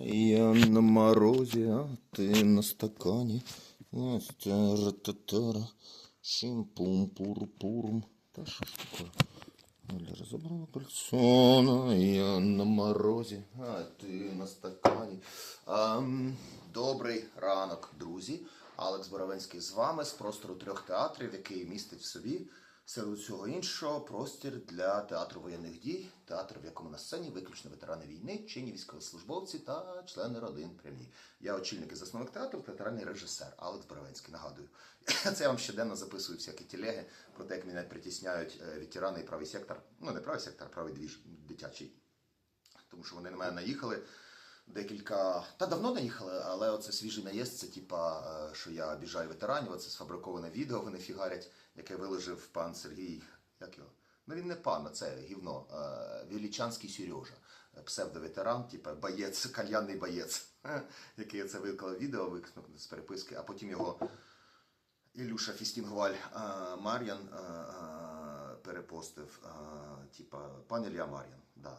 Я на морозі, а ти на стакані. Рататара. Шим-пум-пур-пурм. Та що ж таке? Оля розібрала кольцона, я на морозі, а ти на стакані. Ам, добрий ранок, друзі. Алекс Боровенський з вами з простору трьох театрів, який містить в собі серед усього іншого простір для театру воєнних дій, театр, в якому на сцені виключно ветерани війни, чинні військовослужбовці та члени родин прямі. Я очільник і засновник театру, театральний режисер Алекс Боровенський. Нагадую, це я вам щоденно записую всякі телеги про те, як мене притісняють е, ветерани і правий сектор. Ну не правий сектор, а правий двіж дитячий. Тому що вони на мене наїхали декілька. Та давно наїхали, але оце свіжий наїзд, це типа, е, що я обіжаю ветеранів, оце сфабриковане відео вони фігарять, яке виложив пан Сергій. Як його? Ну він не пан, а це гівно. е, Вілічанський Сережа. е, Псевдоветеран, типа боєць, кальянний боєць, який це виклав відео, викнув з переписки, а потім його Ілюша Фістінгваль е, Мар'ян перепостив, типа пан Ілля Мар'ян. Да.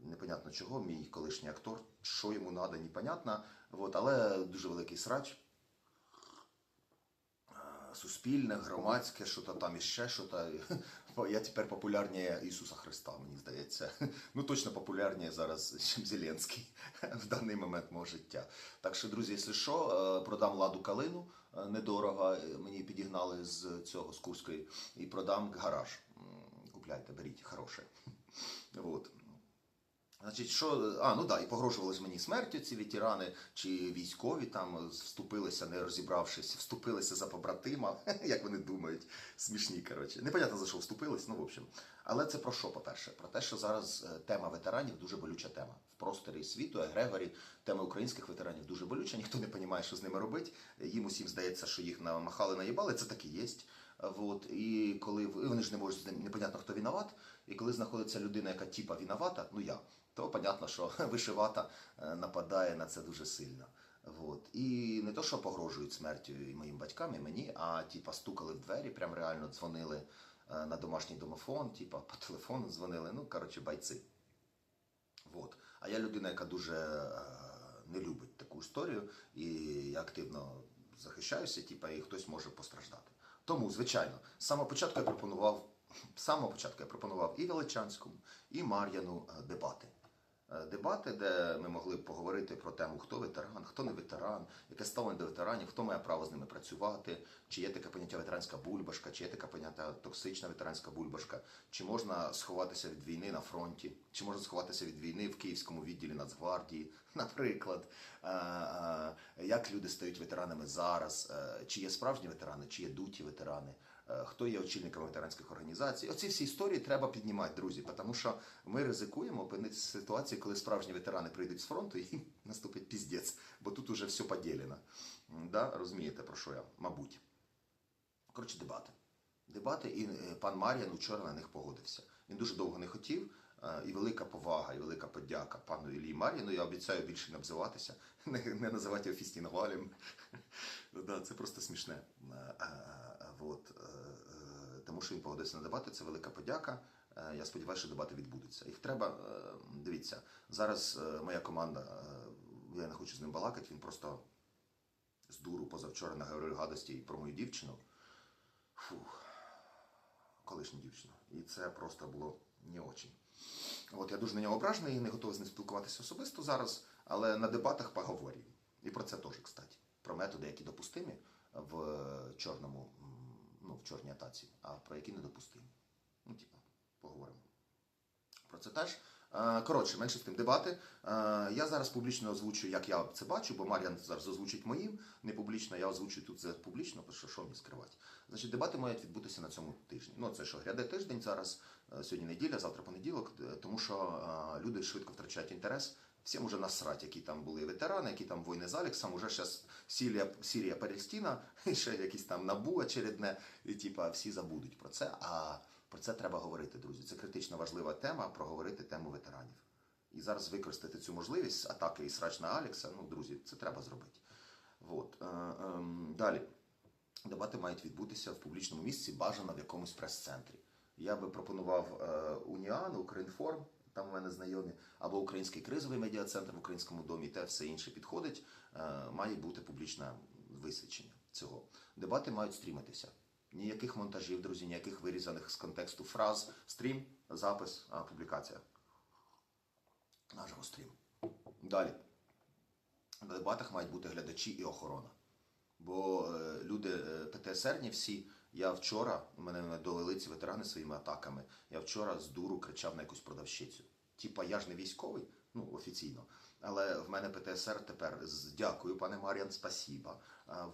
Непонятно чого, мій колишній актор, що йому треба, непонятно. Вот, але дуже великий срач. Е, Суспільне, громадське, що то там іще, що то. Я тепер популярніше Ісуса Христа, мені здається. Ну точно популярніше зараз, ніж Зеленський в даний момент мого життя. Так що, друзі, якщо що, е, продам ладу калину е, недорого. Мені підігнали з цього з Курської і продам гараж. Купляйте, беріть, хороше. Вот. Значить, що, а, ну да, і погрожували мені смертю ці ветерани чи військові там вступилися, не розібравшись, вступилися за побратима, як вони думають, смішні, коротше. Непонятно за що вступились, ну в общем. Але це про що, по-перше? Про те, що зараз е, тема ветеранів дуже болюча тема. В просторі світу, Егрегорі, тема українських ветеранів дуже болюча, ніхто не розуміє, що з ними робити. Їм усім здається, що їх намахали, наїбали, це так і є. Вот. І коли вони ж не можуть непонятно, хто виноват. І коли знаходиться людина, яка типа виновата, ну я, то понятно, що вишивата е, нападає на це дуже сильно. Вот. І не то, що погрожують смертю і моїм батькам, і мені, а типа стукали в двері, прям реально дзвонили е, на домашній домофон, типа по телефону дзвонили. Ну, коротше, бойці. Вот. А я людина, яка дуже е, не любить таку історію, і я активно захищаюся, типа, і хтось може постраждати. Тому, звичайно, з самого початку я пропонував, з самого початку я пропонував і Величанському, і Мар'яну дебати. Е, Дебати, де ми могли б поговорити про тему, хто ветеран, хто не ветеран, яке ставлення до ветеранів, хто має право з ними працювати, чи є таке поняття ветеранська бульбашка, чи є таке поняття токсична ветеранська бульбашка, чи можна сховатися від війни на фронті, чи можна сховатися від війни в Київському відділі Нацгвардії, наприклад, Е, е, як люди стають ветеранами зараз, чи є справжні ветерани, чи є дуті ветерани. Е, Хто є очільниками ветеранських організацій? Оці всі історії треба піднімати, друзі, тому що ми ризикуємо опинитися в ситуації, коли справжні ветерани прийдуть з фронту і наступить піздець, бо тут уже все поділено. Да? Розумієте, про що я? Мабуть. Коротше, дебати. Дебати, і е, пан Мар'ян вчора на них погодився. Він дуже довго не хотів. е, І велика повага, і велика подяка пану Іллі Мар'їну. Я обіцяю більше не обзиватися, не, не називати його фістінгвалем. Ну да, це просто смішне. Е, е, е, Тому що він погодився на дебати, це велика подяка. Е, Я сподіваюся, що дебати відбудуться. Їх треба, дивіться, зараз моя команда, я не хочу з ним балакати, він просто з дуру позавчора наговорив гадості про мою дівчину. Фух, колишню дівчину. І це просто було не очень. От я дуже на нього ображений і не готовий з ним спілкуватися особисто зараз, але на дебатах поговоримо. І про це теж, кстати. Про методи, які допустимі в чорному, ну, в чорній атаці, а про які недопустимі. Ну, типа, поговоримо. Про це теж. Е, Коротше, менше з тим дебати. Е, Я зараз публічно озвучую, як я це бачу, бо Мар'ян зараз озвучить моїм. Не публічно, я озвучую тут це публічно, що що мені скривати. Значить, дебати мають відбутися на цьому тижні. Ну, це що, гряде тиждень зараз, е, сьогодні неділя, завтра понеділок, тому що люди швидко втрачають інтерес. Всім уже насрать, які там були ветерани, які там війни з Алексом, уже зараз Сірія, Сірія Палестина, ще якісь там набу очередне, і типа всі забудуть про це. А про це треба говорити, друзі. Це критично важлива тема проговорити тему ветеранів. І зараз використати цю можливість атаки і срач на Алекса. Ну, друзі, це треба зробити. Вот. Е, ем, далі. Дебати мають відбутися в публічному місці, бажано в якомусь прес-центрі. Я би пропонував е, Уніан, Укрінформ, там у мене знайомі, або Український кризовий медіа-центр в українському домі, те все інше підходить, е, має бути публічне висвідчення цього. Дебати мають стрімитися. Ніяких монтажів, друзі, ніяких вирізаних з контексту фраз. Стрім, запис, публікація. Наживо стрім. Далі. В дебатах мають бути глядачі і охорона. Бо е, люди е, ПТСРні всі, я вчора, мене довели ці ветерани своїми атаками. Я вчора з дуру кричав на якусь продавщицю. Типа, я ж не військовий, ну офіційно. Але в мене ПТСР тепер з дякую, пане Мар'ян, спасіба.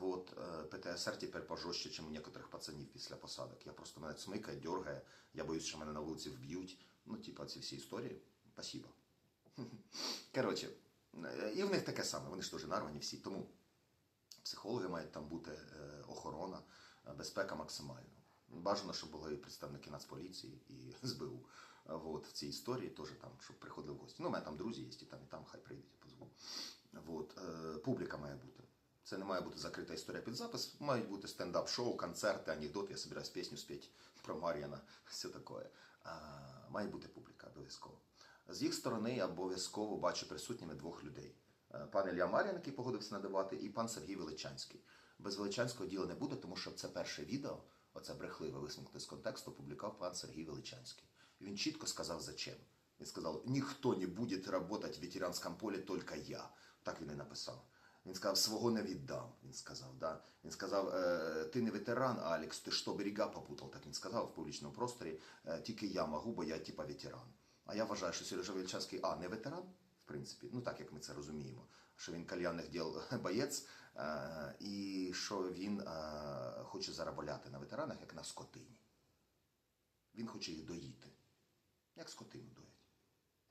Вот, е, ПТСР тепер пожорстче, ніж у некоторих пацанів після посадок. Я просто мене цмикає, дергає, я боюсь, що мене на вулиці вб'ють. Ну, типа, ці всі історії. Спасіба. Коротше, е, і в них таке саме, вони ж теж нарвані всі. Тому психологи мають там бути, е, охорона, безпека максимальна. Бажано, щоб були і представники Нацполіції і СБУ. Вот, в цій історії теж там, щоб приходили гості. Ну, у мене там друзі є, і там, і там, хай прийдуть, я позву. Вот, е, публіка має бути. Це не має бути закрита історія під запис, мають бути стендап-шоу, концерти, анекдоти. Я собираюсь пісню спеть про Мар'яна, все таке. Має бути публіка обов'язково. З їх сторони я обов'язково бачу присутніми двох людей: Е, пан Ілля Мар'ян, який погодився надавати, і пан Сергій Величанський. Без Величанського діла не буде, тому що це перше відео, оце брехливе висмикнуте з контексту, публікував пан Сергій Величанський. Він чітко сказав, зачем. Він сказав: ніхто не буде працювати в ветеранському полі, тільки я. Так він і написав. Він сказав, свого не віддам. Він сказав, да. Він сказав, е, ти не ветеран, Алекс, ти що берега попутав. Так він сказав в публічному просторі. «Е, Тільки я можу, бо я типа ветеран. А я вважаю, що Сережа Вельчанський, а, не ветеран, в принципі, ну так як ми це розуміємо, що він кальянних діл боєць, і що він е, хоче заробляти на ветеранах, як на скотині. Він хоче їх доїти, як скотину доять.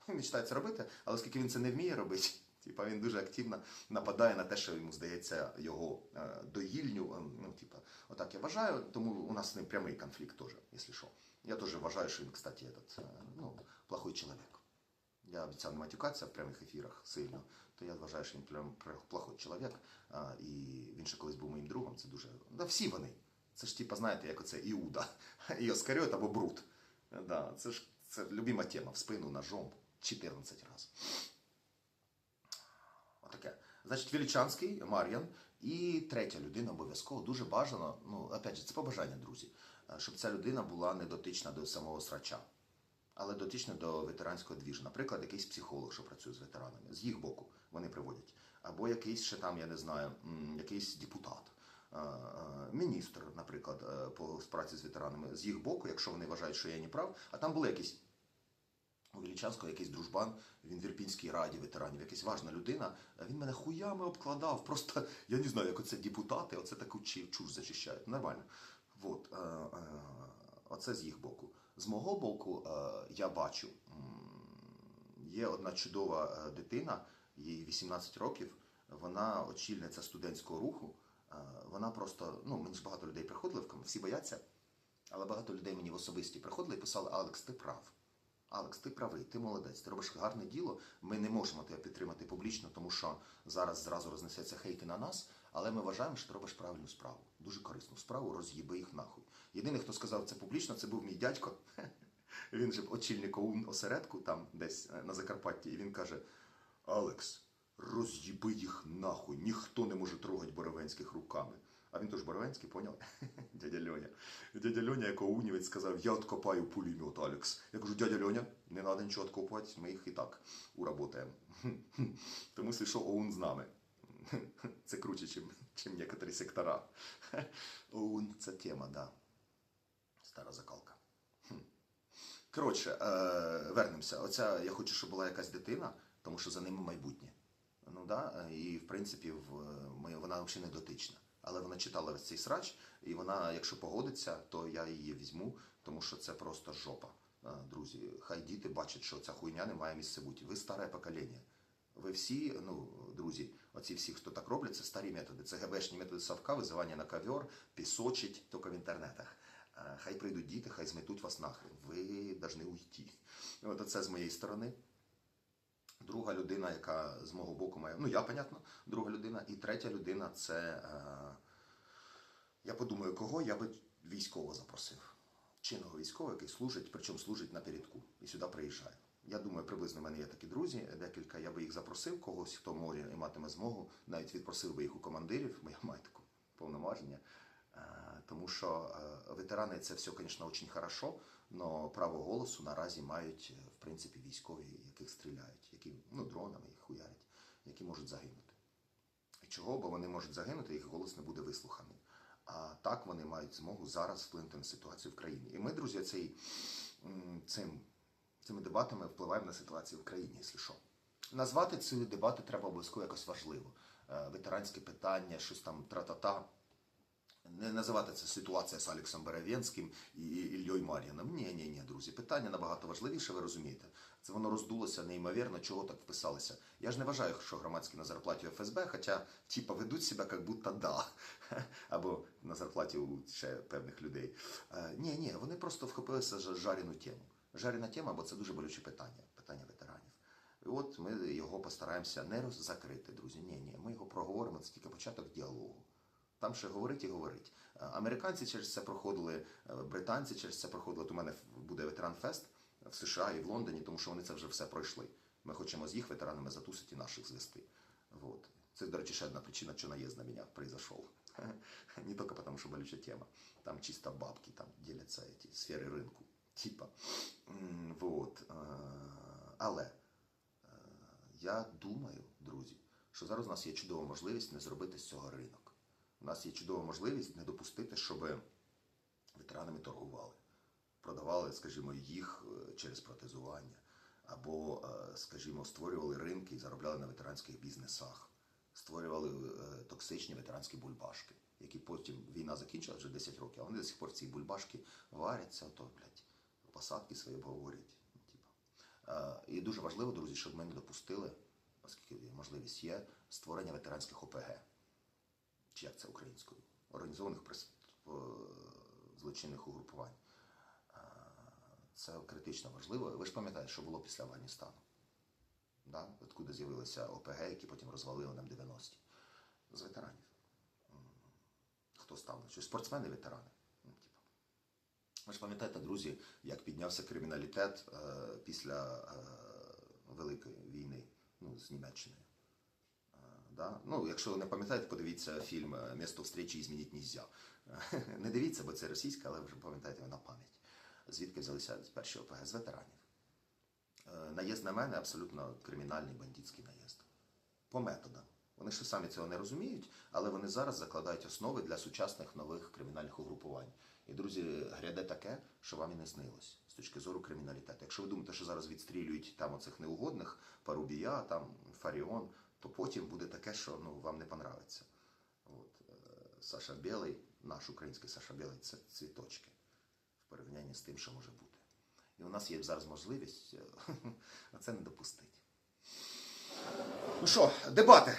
Він мечтає це робити, але оскільки він це не вміє робити, типа він дуже активно нападає на те, що йому здається його е, доїльню. е, Ну, типа, отак я вважаю, тому у нас з ним прямий конфлікт теж, якщо що. Я теж вважаю, що він, кстати, этот, е, ну, плохой чоловік. Я обіцяв не матюкатися в прямих ефірах сильно, то я вважаю, що він прям пр- плохой чоловік. І він ще колись був моїм другом. Це дуже. Да, всі вони. Це ж, типа, знаєте, як оце Іуда. І Оскаріот або Брут. Да, це ж це любима тема в спину ножом 14 разів. Отаке. Значить, Величанський, Мар'ян і третя людина обов'язково дуже бажано. Ну, опять же, це побажання, друзі, щоб ця людина була не дотична до самого срача, але дотична до ветеранського двіжу. Наприклад, якийсь психолог, що працює з ветеранами, з їх боку вони приводять. Або якийсь ще там, я не знаю, якийсь депутат. Міністр, наприклад, е, по праці з ветеранами, з їх боку, якщо вони вважають, що я не прав, а там були якісь у Величанського якийсь дружбан, він в Ірпінській раді ветеранів, якась важна людина. Він мене хуями обкладав. Просто я не знаю, як оце депутати, оце таку чуш зачищають. Нормально. Вот, е, е, оце з їх боку. З мого боку, е, я бачу, є одна чудова е, дитина, їй 18 років, вона очільниця студентського руху. Е, Вона просто, ну, мені ж багато людей приходили всі бояться, але багато людей мені в особисті приходили і писали: Алекс, ти прав. Алекс, ти правий, ти молодець, ти робиш гарне діло. Ми не можемо тебе підтримати публічно, тому що зараз зразу рознесеться хейти на нас, але ми вважаємо, що ти робиш правильну справу. Дуже корисну справу, роз'їби їх нахуй. Єдиний, хто сказав це публічно, це був мій дядько. Він же очільник ОУН осередку там десь е, на Закарпатті, і він каже: Алекс, роз'їби їх нахуй, ніхто не може трогати Боровенських руками. А він теж Боровенський, поняв? Дядя Льоня. Дядя Льоня, як оунівець, сказав, я откопаю пулемет, Алекс. Я кажу, дядя Льоня, не треба нічого откопувати, ми їх і так уработаємо. Тому що, ОУН з нами. Це круче, чим, чим некоторі сектора. Це тема, да. Стара закалка. Коротше, е, вернемося. Оця я хочу, щоб була якась дитина, тому що за ними майбутнє. Ну да, і в принципі в, вона взагалі не дотична. Але вона читала цей срач, і вона, якщо погодиться, то я її візьму, тому що це просто жопа. Е, Друзі, хай діти бачать, що ця хуйня не має місця бути. Ви старе покоління. Ви всі, ну, друзі, оці всі, хто так роблять, це старі методи. Це ГБшні методи совка, визивання на ковер, пісочить, тільки в інтернетах. Хай прийдуть діти, хай зметуть вас нахрен. Ви повинні уйти. От це з моєї сторони. Друга людина, яка з мого боку має. Ну, я, понятно, друга людина. І третя людина це. Е, я подумаю, кого я би військово запросив. Чинного військового, який служить, причому служить на передку і сюди приїжджає. Я думаю, приблизно в мене є такі друзі, декілька. Я би їх запросив, когось, хто може і матиме змогу, навіть відпросив би їх у командирів, бо я маю таку повноваження. Е, Тому що е, ветерани це все, звісно, дуже хорошо, але право голосу наразі мають, е, в принципі, військові, яких стріляють, які ну, дронами їх хуярять, які можуть загинути. І чого? Бо вони можуть загинути, їх голос не буде вислуханий. А так вони мають змогу зараз вплинути на ситуацію в країні. І ми, друзі, цей, цим, цими дебатами впливаємо на ситуацію в країні, якщо що. Назвати ці дебати треба обов'язково якось важливо. Е, Ветеранське питання, щось там тра-та-та. Не називати це ситуація з Алексом Беревенським і Ільєю Мар'яном. Ні, ні, ні, друзі. Питання набагато важливіше, ви розумієте. Це воно роздулося неймовірно, чого так вписалися. Я ж не вважаю, що громадські на зарплаті ФСБ, хоча типа ведуть себе як будто да. Або на зарплаті у ще певних людей. Е, ні, ні, вони просто вхопилися за жарену тему. Жарена тема, бо це дуже болюче питання, питання ветеранів. І от ми його постараємося не закрити, друзі. Ні, ні, ми його проговоримо, це тільки початок діалогу. Там ще говорить і говорить. Е, Американці через це проходили, е, британці через це проходили. У мене буде ветеран фест в США і в Лондоні, тому що вони це вже все пройшли. Ми хочемо з їх ветеранами затусити наших звести. Вот. Це, до речі, ще одна причина, що наезд на меня произошел. Не только потому, что болючая тема. Там чисто бабки, там делятся эти сфери ринку. Типа. Вот. Але я думаю, друзі, що зараз у нас є чудова можливість не зробити з цього ринок. У нас є чудова можливість не допустити, щоб ветеранами торгували, продавали, скажімо, їх е, через протезування, або, е, скажімо, створювали ринки і заробляли на ветеранських бізнесах, створювали е, токсичні ветеранські бульбашки, які потім війна закінчила вже 10 років, а вони до сих пор ці бульбашки варяться, то, блядь, посадки свої обговорюють. Ну. Е, І дуже важливо, друзі, щоб ми не допустили, оскільки можливість є, створення ветеранських ОПГ. Чи як це українською? Організованих е, злочинних угрупувань. Е, Це критично важливо. Ви ж пам'ятаєте, що було після Афганістану? Да? Откуда з'явилися ОПГ, які потім розвалили нам 90-ті? З ветеранів. Хто став на щось? Спортсмени, ветерани. Ну, типа. Ви ж пам'ятаєте, друзі, як піднявся криміналітет е, після е, Великої війни ну, з Німеччиною. Е, Да? Ну, якщо ви не пам'ятаєте, подивіться фільм е, «Місто встречі змінити нельзя». Не дивіться, бо це російська, але вже пам'ятаєте на пам'ять. Звідки взялися перші ОПГ? З ветеранів. Е, Наїзд на мене абсолютно кримінальний бандитський наїзд. По методам. Вони ще самі цього не розуміють, але вони зараз закладають основи для сучасних нових кримінальних угрупувань. І, друзі, гряде таке, що вам і не снилось з точки зору криміналітету. Якщо ви думаєте, що зараз відстрілюють там оцих неугодних, Парубія, там Фаріон, то потім буде таке, що ну, вам не понравиться. От, е, Саша Білий, наш український Саша Білий, це цвіточки в порівнянні з тим, що може бути. І у нас є зараз можливість е, це не допустити. Ну що, дебати.